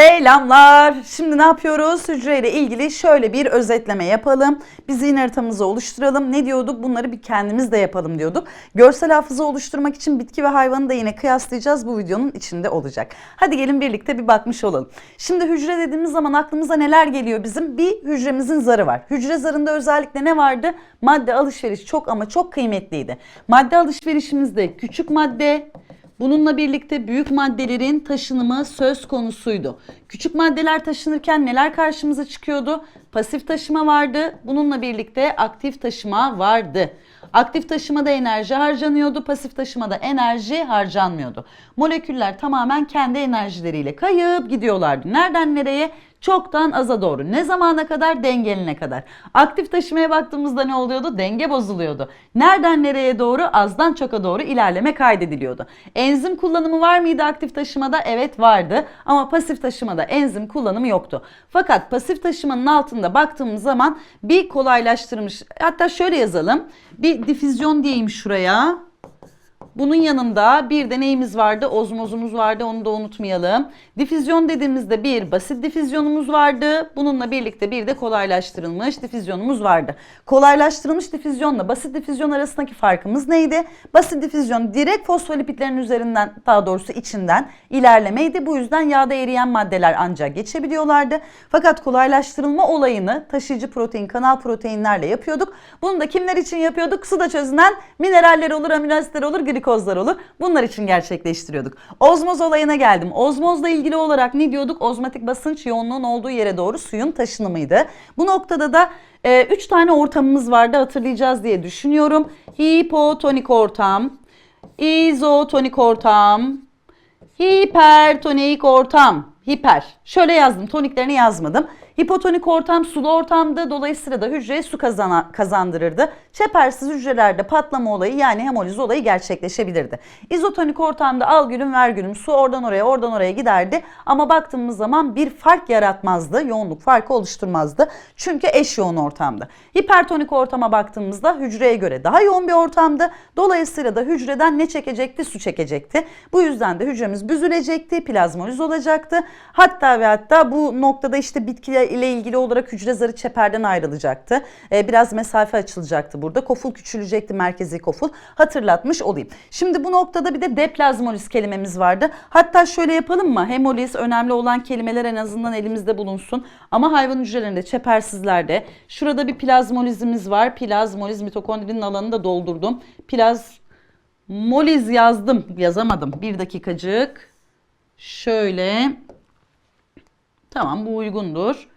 Selamlar. Şimdi ne yapıyoruz? Hücreyle ilgili şöyle bir özetleme yapalım. Bir zihin haritamızı oluşturalım. Ne diyorduk? Bunları bir kendimiz de yapalım diyorduk. Görsel hafıza oluşturmak için bitki ve hayvanı da yine kıyaslayacağız. Bu videonun içinde olacak. Hadi gelin birlikte bir bakmış olalım. Şimdi hücre dediğimiz zaman aklımıza neler geliyor bizim? Bir hücremizin zarı var. Hücre zarında özellikle ne vardı? Madde alışveriş çok ama çok kıymetliydi. Madde alışverişimizde küçük madde, Bununla birlikte büyük maddelerin taşınımı söz konusuydu. Küçük maddeler taşınırken neler karşımıza çıkıyordu? Pasif taşıma vardı. Bununla birlikte aktif taşıma vardı. Aktif taşımada enerji harcanıyordu, pasif taşımada enerji harcanmıyordu. Moleküller tamamen kendi enerjileriyle kayıp gidiyorlardı. Nereden nereye? Çoktan aza doğru. Ne zamana kadar? Dengeline kadar. Aktif taşımaya baktığımızda ne oluyordu? Denge bozuluyordu. Nereden nereye doğru? Azdan çoka doğru ilerleme kaydediliyordu. Enzim kullanımı var mıydı aktif taşımada? Evet vardı. Ama pasif taşımada enzim kullanımı yoktu. Fakat pasif taşımanın altında baktığımız zaman bir kolaylaştırmış. Hatta şöyle yazalım. Bir difüzyon diyeyim şuraya. Bunun yanında bir de neyimiz vardı? Ozmozumuz vardı onu da unutmayalım. Difüzyon dediğimizde bir basit difüzyonumuz vardı. Bununla birlikte bir de kolaylaştırılmış difüzyonumuz vardı. Kolaylaştırılmış difüzyonla basit difüzyon arasındaki farkımız neydi? Basit difüzyon direkt fosfolipitlerin üzerinden daha doğrusu içinden ilerlemeydi. Bu yüzden yağda eriyen maddeler ancak geçebiliyorlardı. Fakat kolaylaştırılma olayını taşıyıcı protein, kanal proteinlerle yapıyorduk. Bunu da kimler için yapıyorduk? Suda çözünen mineraller olur, amino asitler olur, olur. Bunlar için gerçekleştiriyorduk. Ozmoz olayına geldim. Ozmozla ilgili olarak ne diyorduk? Ozmatik basınç yoğunluğun olduğu yere doğru suyun taşınımıydı. Bu noktada da 3 tane ortamımız vardı hatırlayacağız diye düşünüyorum. Hipotonik ortam, izotonik ortam, hipertonik ortam. Hiper. Şöyle yazdım. Toniklerini yazmadım. Hipotonik ortam sulu ortamdı. Dolayısıyla da hücreye su kazana, kazandırırdı. Çepersiz hücrelerde patlama olayı yani hemoliz olayı gerçekleşebilirdi. İzotonik ortamda al gülüm ver gülüm su oradan oraya oradan oraya giderdi. Ama baktığımız zaman bir fark yaratmazdı. Yoğunluk farkı oluşturmazdı. Çünkü eş yoğun ortamdı. Hipertonik ortama baktığımızda hücreye göre daha yoğun bir ortamdı. Dolayısıyla da hücreden ne çekecekti? Su çekecekti. Bu yüzden de hücremiz büzülecekti, plazmoliz olacaktı. Hatta ve hatta bu noktada işte bitkiler ile ilgili olarak hücre zarı çeperden ayrılacaktı. Ee, biraz mesafe açılacaktı burada. Koful küçülecekti merkezi koful. Hatırlatmış olayım. Şimdi bu noktada bir de deplazmoliz kelimemiz vardı. Hatta şöyle yapalım mı? Hemoliz önemli olan kelimeler en azından elimizde bulunsun. Ama hayvan hücrelerinde çepersizlerde şurada bir plazmolizimiz var. Plazmoliz mitokondrinin alanını da doldurdum. Plazmoliz yazdım. Yazamadım. Bir dakikacık. Şöyle. Tamam bu uygundur.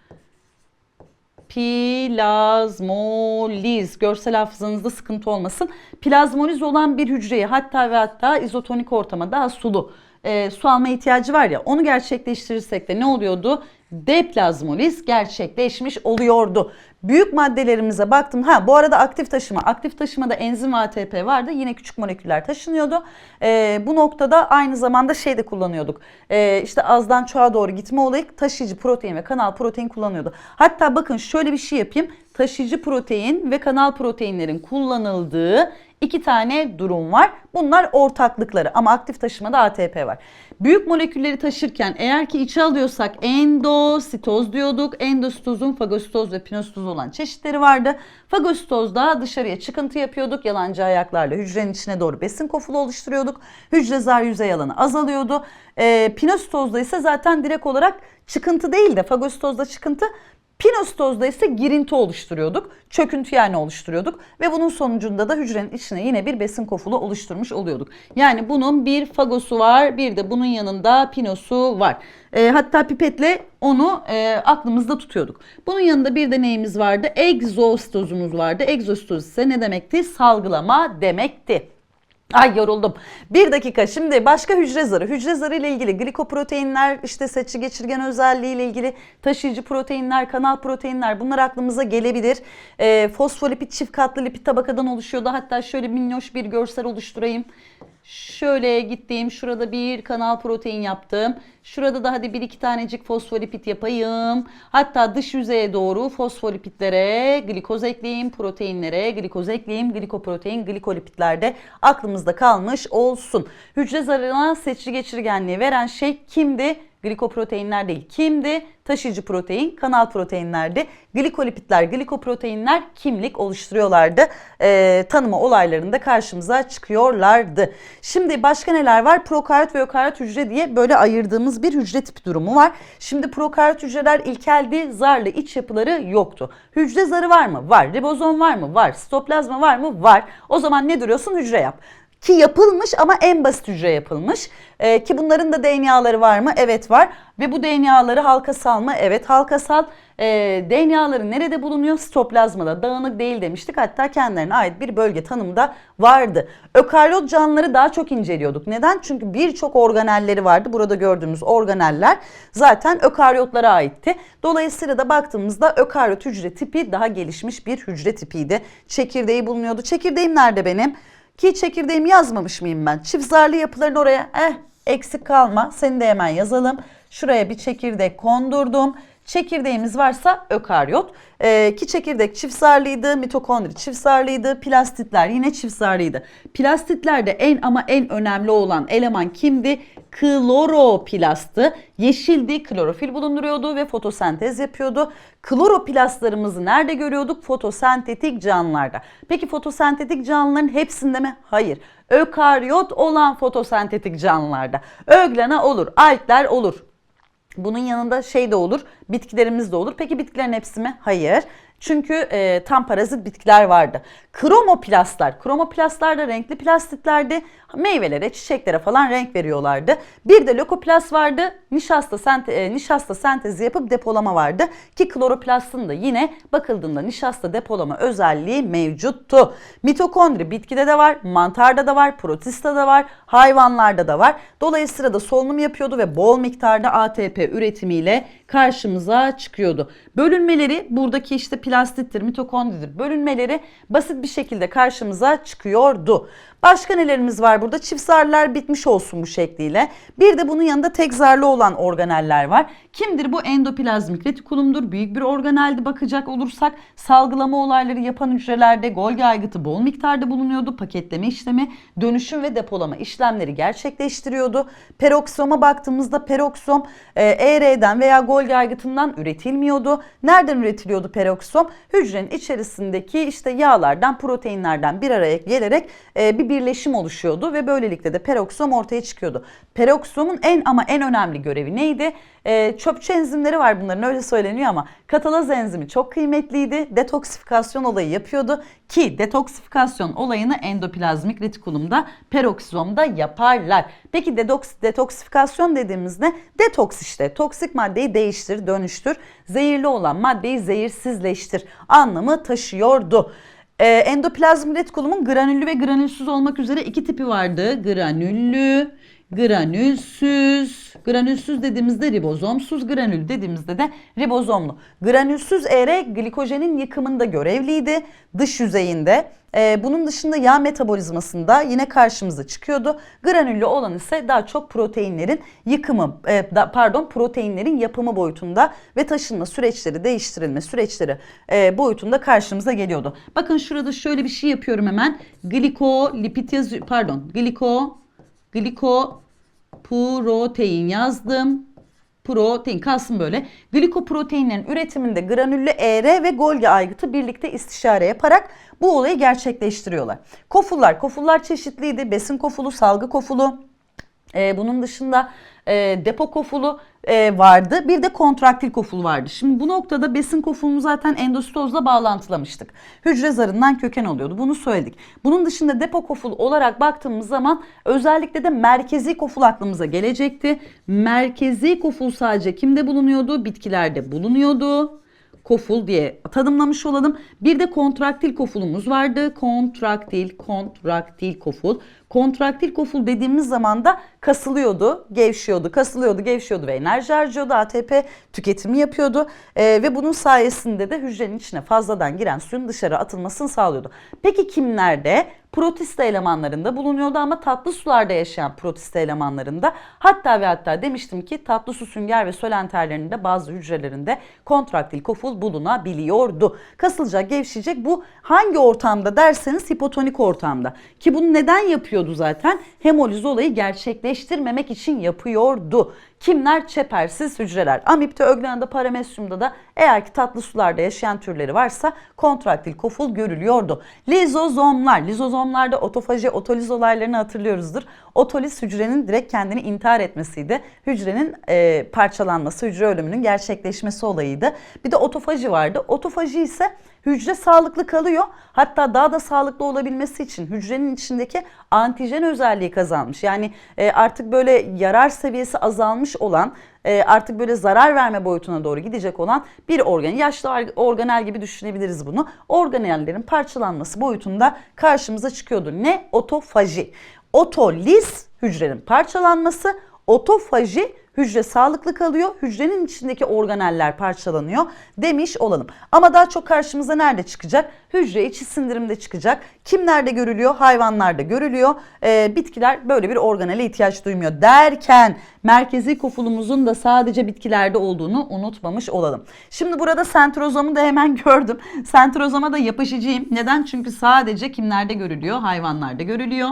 Plazmoliz. Görsel hafızanızda sıkıntı olmasın. Plazmoliz olan bir hücreyi hatta ve hatta izotonik ortama daha sulu e, su alma ihtiyacı var ya onu gerçekleştirirsek de ne oluyordu? Deplazmoliz gerçekleşmiş oluyordu. Büyük maddelerimize baktım. Ha bu arada aktif taşıma. Aktif taşımada enzim ve ATP vardı. Yine küçük moleküller taşınıyordu. Ee, bu noktada aynı zamanda şey de kullanıyorduk. Ee, işte azdan çoğa doğru gitme olayı taşıyıcı protein ve kanal protein kullanıyordu. Hatta bakın şöyle bir şey yapayım. Taşıyıcı protein ve kanal proteinlerin kullanıldığı iki tane durum var. Bunlar ortaklıkları ama aktif taşımada ATP var. Büyük molekülleri taşırken eğer ki içe alıyorsak endositoz diyorduk. Endositozun fagositoz ve pinositoz olan çeşitleri vardı. Fagositozda dışarıya çıkıntı yapıyorduk. Yalancı ayaklarla hücrenin içine doğru besin kofulu oluşturuyorduk. Hücre zar yüzey alanı azalıyordu. E, pinositozda ise zaten direkt olarak çıkıntı değil de fagositozda çıkıntı Pinositozda ise girinti oluşturuyorduk. Çöküntü yani oluşturuyorduk. Ve bunun sonucunda da hücrenin içine yine bir besin kofulu oluşturmuş oluyorduk. Yani bunun bir fagosu var bir de bunun yanında pinosu var. E, hatta pipetle onu e, aklımızda tutuyorduk. Bunun yanında bir de neyimiz vardı? Egzostozumuz vardı. Egzostoz ise ne demekti? Salgılama demekti. Ay yoruldum. Bir dakika şimdi başka hücre zarı. Hücre zarı ile ilgili glikoproteinler, işte seçici geçirgen özelliği ile ilgili taşıyıcı proteinler, kanal proteinler bunlar aklımıza gelebilir. E, fosfolipid çift katlı lipid tabakadan oluşuyordu. Hatta şöyle minnoş bir görsel oluşturayım. Şöyle gittiğim şurada bir kanal protein yaptım. Şurada da hadi bir iki tanecik fosfolipid yapayım. Hatta dış yüzeye doğru fosfolipidlere glikoz ekleyeyim, proteinlere glikoz ekleyeyim. Glikoprotein, glikolipidler de aklımızda kalmış olsun. Hücre zarına seçici geçirgenliği veren şey kimdi? Glikoproteinler değil. Kimdi? Taşıyıcı protein, kanal proteinlerdi. Glikolipitler, glikoproteinler kimlik oluşturuyorlardı. Ee, tanıma olaylarında karşımıza çıkıyorlardı. Şimdi başka neler var? Prokaryot ve ökaryot hücre diye böyle ayırdığımız bir hücre tipi durumu var. Şimdi prokaryot hücreler ilkeldi, zarlı iç yapıları yoktu. Hücre zarı var mı? Var. Ribozom var mı? Var. Sitoplazma var mı? Var. O zaman ne duruyorsun? Hücre yap. Ki yapılmış ama en basit hücre yapılmış. Ee, ki bunların da DNA'ları var mı? Evet var. Ve bu DNA'ları halkasal mı? Evet halkasal. Ee, DNA'ları nerede bulunuyor? Sitoplazmada. Dağınık değil demiştik. Hatta kendilerine ait bir bölge tanımı da vardı. Ökaryot canlıları daha çok inceliyorduk. Neden? Çünkü birçok organelleri vardı. Burada gördüğümüz organeller zaten ökaryotlara aitti. Dolayısıyla da baktığımızda ökaryot hücre tipi daha gelişmiş bir hücre tipiydi. Çekirdeği bulunuyordu. Çekirdeğim nerede benim? Ki çekirdeğimi yazmamış mıyım ben? Çift zarlı yapıların oraya eh eksik kalma. Seni de hemen yazalım. Şuraya bir çekirdek kondurdum. Çekirdeğimiz varsa ökaryot. Ee, ki çekirdek çift zarlıydı, mitokondri çift zarlıydı, plastitler yine çift zarlıydı. Plastitlerde en ama en önemli olan eleman kimdi? Kloroplasttı. Yeşildi, klorofil bulunduruyordu ve fotosentez yapıyordu. Kloroplastlarımızı nerede görüyorduk? Fotosentetik canlılarda. Peki fotosentetik canlıların hepsinde mi? Hayır. Ökaryot olan fotosentetik canlılarda. Öglena olur, alkler olur. Bunun yanında şey de olur, bitkilerimiz de olur. Peki bitkilerin hepsi mi? Hayır. Çünkü e, tam parazit bitkiler vardı. Kromoplastlar, kromoplastlar da renkli plastitlerdi. Meyvelere, çiçeklere falan renk veriyorlardı. Bir de lökoplast vardı. Nişasta, sente, nişasta sentezi yapıp depolama vardı. Ki kloroplastın da yine bakıldığında nişasta depolama özelliği mevcuttu. Mitokondri bitkide de var, mantarda da var, protista da var, hayvanlarda da var. Dolayısıyla da solunum yapıyordu ve bol miktarda ATP üretimiyle karşımıza çıkıyordu. Bölünmeleri buradaki işte plastittir, mitokondridir. Bölünmeleri basit bir şekilde karşımıza çıkıyordu. Başka nelerimiz var burada? Çift zarlar bitmiş olsun bu şekliyle. Bir de bunun yanında tek zarlı olan organeller var. Kimdir bu? Endoplazmik retikulumdur. Büyük bir organeldi bakacak olursak. Salgılama olayları yapan hücrelerde Golgi aygıtı bol miktarda bulunuyordu. Paketleme işlemi, dönüşüm ve depolama işlemleri gerçekleştiriyordu. Peroksoma baktığımızda peroksom e, ER'den veya Golgi aygıtından üretilmiyordu. Nereden üretiliyordu peroksom? Hücrenin içerisindeki işte yağlardan, proteinlerden bir araya gelerek e, bir birleşim oluşuyordu ve böylelikle de peroksom ortaya çıkıyordu. Peroksomun en ama en önemli görevi neydi? E, çöpçü enzimleri var bunların öyle söyleniyor ama katalaz enzimi çok kıymetliydi. Detoksifikasyon olayı yapıyordu ki detoksifikasyon olayını endoplazmik retikulumda peroksizomda yaparlar. Peki detoks, detoksifikasyon dediğimizde detoks işte toksik maddeyi değiştir, dönüştür, zehirli olan maddeyi zehirsizleştir anlamı taşıyordu. Ee, endoplazmik retikulumun granüllü ve granülsüz olmak üzere iki tipi vardı. Granüllü, granülsüz. Granülsüz dediğimizde ribozomsuz, granül dediğimizde de ribozomlu. Granülsüz ER glikojenin yıkımında görevliydi. Dış yüzeyinde. Ee, bunun dışında yağ metabolizmasında yine karşımıza çıkıyordu. Granüllü olan ise daha çok proteinlerin yıkımı, e, da, pardon proteinlerin yapımı boyutunda ve taşınma süreçleri, değiştirilme süreçleri e, boyutunda karşımıza geliyordu. Bakın şurada şöyle bir şey yapıyorum hemen. Glikolipid yazıyor, pardon, gliko, gliko protein yazdım. Protein kalsın böyle. Glikoproteinlerin üretiminde granüllü ER ve Golgi aygıtı birlikte istişare yaparak bu olayı gerçekleştiriyorlar. Kofullar, kofullar çeşitliydi. Besin kofulu, salgı kofulu. Ee, bunun dışında e, depo kofulu e, vardı. Bir de kontraktil koful vardı. Şimdi bu noktada besin kofulunu zaten endositozla bağlantılamıştık. Hücre zarından köken oluyordu. Bunu söyledik. Bunun dışında depo koful olarak baktığımız zaman özellikle de merkezi koful aklımıza gelecekti. Merkezi koful sadece kimde bulunuyordu? Bitkilerde bulunuyordu koful diye tanımlamış olalım. Bir de kontraktil kofulumuz vardı. Kontraktil, kontraktil koful. Kontraktil koful dediğimiz zaman da kasılıyordu, gevşiyordu, kasılıyordu, gevşiyordu ve enerji harcıyordu. ATP tüketimi yapıyordu ee, ve bunun sayesinde de hücrenin içine fazladan giren suyun dışarı atılmasını sağlıyordu. Peki kimlerde? Protista elemanlarında bulunuyordu ama tatlı sularda yaşayan protista elemanlarında hatta ve hatta demiştim ki tatlı su sünger ve sölenterlerinde bazı hücrelerinde kontraktil koful bulunabiliyordu. Kasılacak, gevşeyecek bu hangi ortamda derseniz hipotonik ortamda. Ki bunu neden yapıyordu zaten? Hemoliz olayı gerçekleştirmemek için yapıyordu. Kimler? Çepersiz hücreler. Amipte, öglenada, paramesyumda da eğer ki tatlı sularda yaşayan türleri varsa kontraktil koful görülüyordu. Lizozomlar. Lizozomlarda otofaji, otoliz olaylarını hatırlıyoruzdur. Otoliz hücrenin direkt kendini intihar etmesiydi. Hücrenin e, parçalanması, hücre ölümünün gerçekleşmesi olayıydı. Bir de otofaji vardı. Otofaji ise hücre sağlıklı kalıyor. Hatta daha da sağlıklı olabilmesi için hücrenin içindeki antijen özelliği kazanmış. Yani e, artık böyle yarar seviyesi azalmış olan e, artık böyle zarar verme boyutuna doğru gidecek olan bir organ. Yaşlı organel gibi düşünebiliriz bunu. Organellerin parçalanması boyutunda karşımıza çıkıyordu. Ne? Otofaji. Otoliz hücrenin parçalanması, otofaji hücre sağlıklı kalıyor, hücrenin içindeki organeller parçalanıyor demiş olalım. Ama daha çok karşımıza nerede çıkacak? Hücre içi sindirimde çıkacak. Kimlerde görülüyor? Hayvanlarda görülüyor. Ee, bitkiler böyle bir organele ihtiyaç duymuyor derken merkezi kofulumuzun da sadece bitkilerde olduğunu unutmamış olalım. Şimdi burada sentrozomu da hemen gördüm. Sentrozoma da yapışıcıyım. Neden? Çünkü sadece kimlerde görülüyor? Hayvanlarda görülüyor.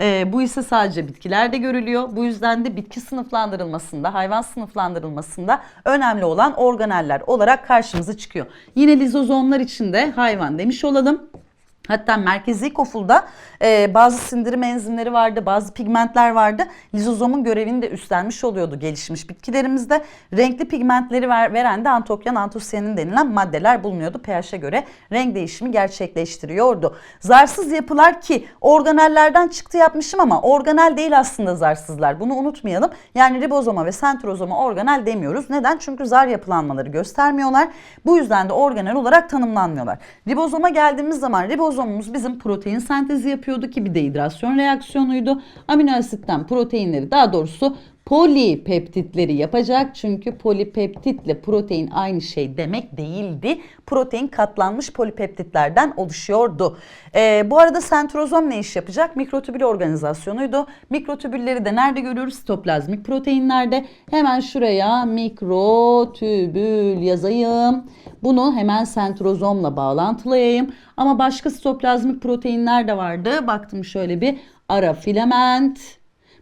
E, bu ise sadece bitkilerde görülüyor. Bu yüzden de bitki sınıflandırılmasında, hayvan sınıflandırılmasında önemli olan organeller olarak karşımıza çıkıyor. Yine lizozomlar içinde hayvan demiş olalım. Hatta merkezi kofulda e, bazı sindirim enzimleri vardı, bazı pigmentler vardı. Lizozomun görevini de üstlenmiş oluyordu gelişmiş bitkilerimizde. Renkli pigmentleri ver, veren de antokyan, antosiyanin denilen maddeler bulunuyordu. pH'e göre renk değişimi gerçekleştiriyordu. Zarsız yapılar ki organellerden çıktı yapmışım ama organel değil aslında zarsızlar. Bunu unutmayalım. Yani ribozoma ve sentrozoma organel demiyoruz. Neden? Çünkü zar yapılanmaları göstermiyorlar. Bu yüzden de organel olarak tanımlanmıyorlar. Ribozoma geldiğimiz zaman ribozom Ribozomumuz bizim protein sentezi yapıyordu ki bir dehidrasyon reaksiyonuydu. Amino asitten proteinleri daha doğrusu polipeptitleri yapacak. Çünkü polipeptitle protein aynı şey demek değildi. Protein katlanmış polipeptitlerden oluşuyordu. Ee, bu arada sentrozom ne iş yapacak? Mikrotübül organizasyonuydu. Mikrotübülleri de nerede görüyoruz? Sitoplazmik proteinlerde. Hemen şuraya mikrotübül yazayım. Bunu hemen sentrozomla bağlantılayayım. Ama başka sitoplazmik proteinler de vardı. Baktım şöyle bir ara filament,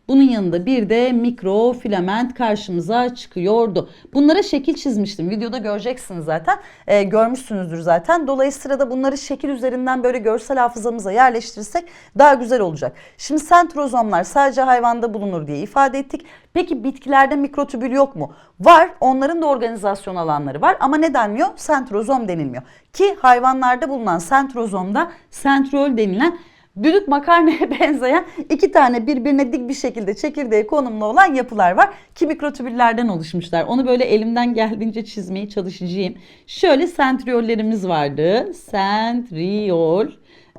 bunun yanında bir de mikrofilament karşımıza çıkıyordu. Bunlara şekil çizmiştim. Videoda göreceksiniz zaten. E, görmüşsünüzdür zaten. Dolayısıyla da bunları şekil üzerinden böyle görsel hafızamıza yerleştirirsek daha güzel olacak. Şimdi sentrozomlar sadece hayvanda bulunur diye ifade ettik. Peki bitkilerde mikrotübül yok mu? Var. Onların da organizasyon alanları var ama ne denmiyor? Sentrozom denilmiyor. Ki hayvanlarda bulunan sentrozomda sentrol denilen düdük makarnaya benzeyen iki tane birbirine dik bir şekilde çekirdeği konumlu olan yapılar var. Ki mikrotübüllerden oluşmuşlar. Onu böyle elimden geldiğince çizmeye çalışacağım. Şöyle sentriyollerimiz vardı. Sentriol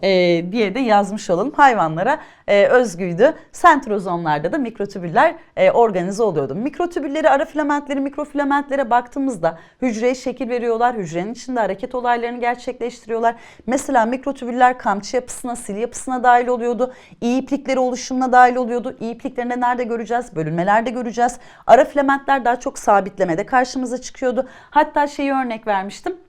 e, diye de yazmış olalım. Hayvanlara e, özgüydü. Sentrozomlarda da mikrotübüller e, organize oluyordu. Mikrotübülleri, ara filamentleri, mikrofilamentlere baktığımızda hücreye şekil veriyorlar. Hücrenin içinde hareket olaylarını gerçekleştiriyorlar. Mesela mikrotübüller kamçı yapısına, sil yapısına dahil oluyordu. İyi iplikleri oluşumuna dahil oluyordu. İyi ipliklerini nerede göreceğiz? Bölünmelerde göreceğiz. Ara filamentler daha çok sabitlemede karşımıza çıkıyordu. Hatta şeyi örnek vermiştim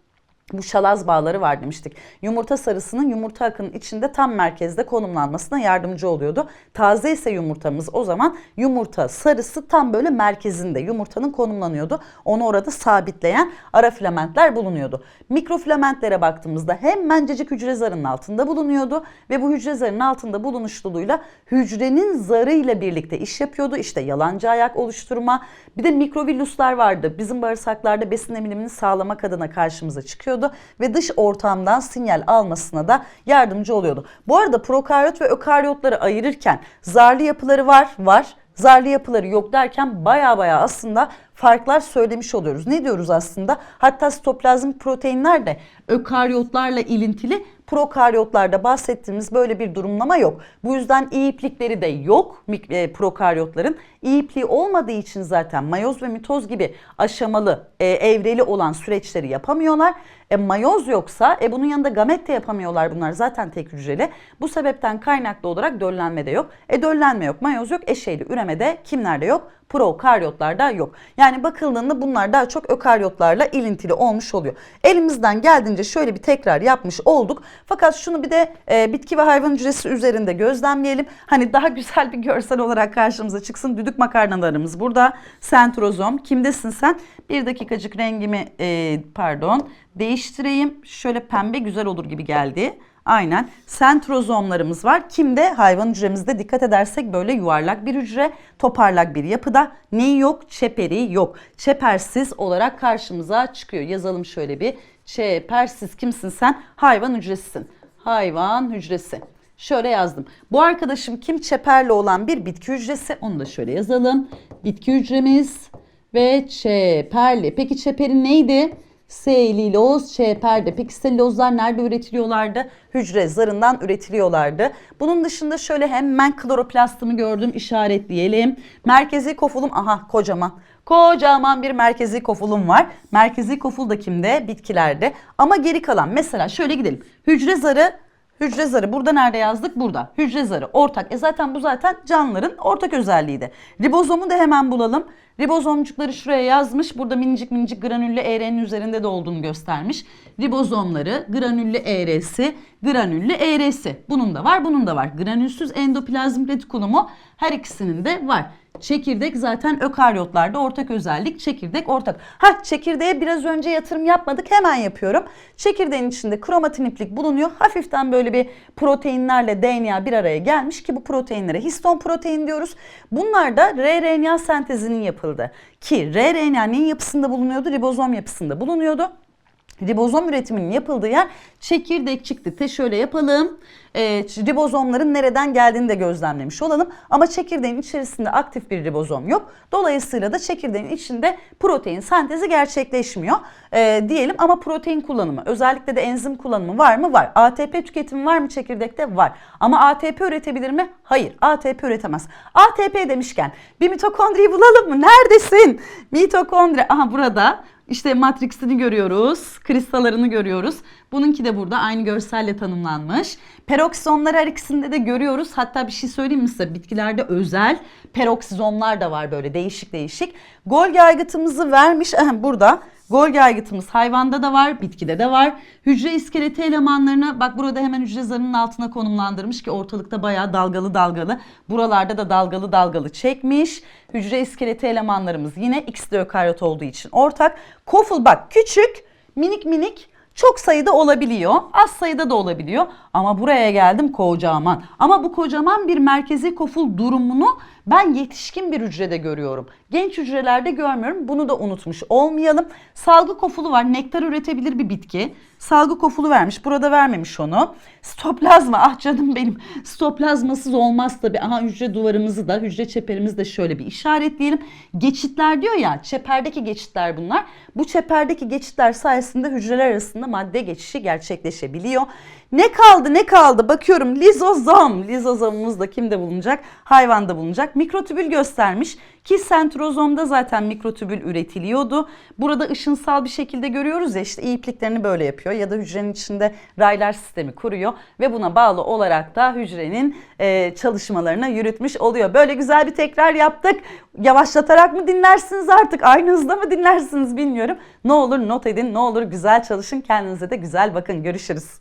bu şalaz bağları var demiştik. Yumurta sarısının yumurta akının içinde tam merkezde konumlanmasına yardımcı oluyordu. Taze ise yumurtamız o zaman yumurta sarısı tam böyle merkezinde yumurtanın konumlanıyordu. Onu orada sabitleyen ara filamentler bulunuyordu. Mikrofilamentlere baktığımızda hem mencecik hücre zarının altında bulunuyordu ve bu hücre zarının altında bulunuşluluğuyla hücrenin zarıyla birlikte iş yapıyordu. İşte yalancı ayak oluşturma. Bir de mikrovilluslar vardı. Bizim bağırsaklarda besin emilimini sağlamak adına karşımıza çıkıyordu yapıyordu ve dış ortamdan sinyal almasına da yardımcı oluyordu. Bu arada prokaryot ve ökaryotları ayırırken zarlı yapıları var, var. Zarlı yapıları yok derken baya baya aslında farklar söylemiş oluyoruz. Ne diyoruz aslında? Hatta sitoplazmik proteinler de ökaryotlarla ilintili prokaryotlarda bahsettiğimiz böyle bir durumlama yok. Bu yüzden iyi iplikleri de yok e, prokaryotların. İyi ipliği olmadığı için zaten mayoz ve mitoz gibi aşamalı, e, evreli olan süreçleri yapamıyorlar. E mayoz yoksa e bunun yanında gamet de yapamıyorlar bunlar zaten tek hücreli. Bu sebepten kaynaklı olarak döllenme de yok. E döllenme yok, mayoz yok, eşeyli üreme de kimlerde yok? Prokaryotlarda yok. Yani bakıldığında bunlar daha çok ökaryotlarla ilintili olmuş oluyor. Elimizden geldiğince şöyle bir tekrar yapmış olduk. Fakat şunu bir de e, bitki ve hayvan hücresi üzerinde gözlemleyelim. Hani daha güzel bir görsel olarak karşımıza çıksın. Düdük makarnalarımız burada. Sentrozom. Kimdesin sen? Bir dakikacık rengimi e, pardon değiştireyim. Şöyle pembe güzel olur gibi geldi. Aynen. Sentrozomlarımız var. Kimde? Hayvan hücremizde dikkat edersek böyle yuvarlak bir hücre, toparlak bir yapıda. Neyi yok? Çeperi yok. Çepersiz olarak karşımıza çıkıyor. Yazalım şöyle bir. Çepersiz kimsin sen? Hayvan hücresisin. Hayvan hücresi. Şöyle yazdım. Bu arkadaşım kim? Çeperli olan bir bitki hücresi. Onu da şöyle yazalım. Bitki hücremiz ve çeperli. Peki çeperin neydi? Selüloz, çeperde. Peki selülozlar nerede üretiliyorlardı? Hücre zarından üretiliyorlardı. Bunun dışında şöyle hemen kloroplastımı gördüm işaretleyelim. Merkezi kofulum aha kocaman. Kocaman bir merkezi kofulum var. Merkezi koful da kimde? Bitkilerde. Ama geri kalan mesela şöyle gidelim. Hücre zarı Hücre zarı burada nerede yazdık? Burada. Hücre zarı ortak. E zaten bu zaten canlıların ortak özelliğiydi. Ribozomu da hemen bulalım. Ribozomcukları şuraya yazmış. Burada minicik minicik granüllü ER'nin üzerinde de olduğunu göstermiş. Ribozomları, granüllü ER'si, granüllü ER'si. Bunun da var, bunun da var. Granülsüz endoplazmik retikulumu her ikisinin de var. Çekirdek zaten ökaryotlarda ortak özellik. Çekirdek ortak. Ha çekirdeğe biraz önce yatırım yapmadık. Hemen yapıyorum. Çekirdeğin içinde kromatin iplik bulunuyor. Hafiften böyle bir proteinlerle DNA bir araya gelmiş ki bu proteinlere histon protein diyoruz. Bunlar da rRNA sentezinin yapıldı. Ki rRNA neyin yapısında bulunuyordu? Ribozom yapısında bulunuyordu. Ribozom üretiminin yapıldığı yer çekirdek çıktı. Te şöyle yapalım. E, ribozomların nereden geldiğini de gözlemlemiş olalım. Ama çekirdeğin içerisinde aktif bir ribozom yok. Dolayısıyla da çekirdeğin içinde protein sentezi gerçekleşmiyor. E, diyelim ama protein kullanımı özellikle de enzim kullanımı var mı? Var. ATP tüketimi var mı çekirdekte? Var. Ama ATP üretebilir mi? Hayır. ATP üretemez. ATP demişken bir mitokondriyi bulalım mı? Neredesin? Mitokondri. Aha burada. İşte matriksini görüyoruz, kristallarını görüyoruz. Bununki de burada aynı görselle tanımlanmış. Peroksizomları her ikisinde de görüyoruz. Hatta bir şey söyleyeyim mi size? Bitkilerde özel peroksizomlar da var böyle değişik değişik. Golgi aygıtımızı vermiş. Burada. Golgi aygıtımız hayvanda da var, bitkide de var. Hücre iskeleti elemanlarına bak burada hemen hücre zarının altına konumlandırmış ki ortalıkta bayağı dalgalı dalgalı. Buralarda da dalgalı dalgalı çekmiş. Hücre iskeleti elemanlarımız yine X de ökaryot olduğu için ortak. Koful bak küçük, minik minik çok sayıda olabiliyor. Az sayıda da olabiliyor. Ama buraya geldim kocaman. Ama bu kocaman bir merkezi koful durumunu ben yetişkin bir hücrede görüyorum. Genç hücrelerde görmüyorum. Bunu da unutmuş olmayalım. Salgı kofulu var. Nektar üretebilir bir bitki. Salgı kofulu vermiş. Burada vermemiş onu. Stoplazma. Ah canım benim. Stoplazmasız olmaz tabii. Aha hücre duvarımızı da, hücre çeperimizi de şöyle bir işaretleyelim. Geçitler diyor ya. Çeperdeki geçitler bunlar. Bu çeperdeki geçitler sayesinde hücreler arasında madde geçişi gerçekleşebiliyor. Ne kaldı ne kaldı bakıyorum lizozom. Lizozomumuz da kimde bulunacak? Hayvanda bulunacak. Mikrotübül göstermiş ki sentrozomda zaten mikrotübül üretiliyordu. Burada ışınsal bir şekilde görüyoruz ya işte ipliklerini böyle yapıyor ya da hücrenin içinde raylar sistemi kuruyor ve buna bağlı olarak da hücrenin e, çalışmalarını yürütmüş oluyor. Böyle güzel bir tekrar yaptık. Yavaşlatarak mı dinlersiniz artık aynı hızda mı dinlersiniz bilmiyorum. Ne olur not edin ne olur güzel çalışın kendinize de güzel bakın görüşürüz.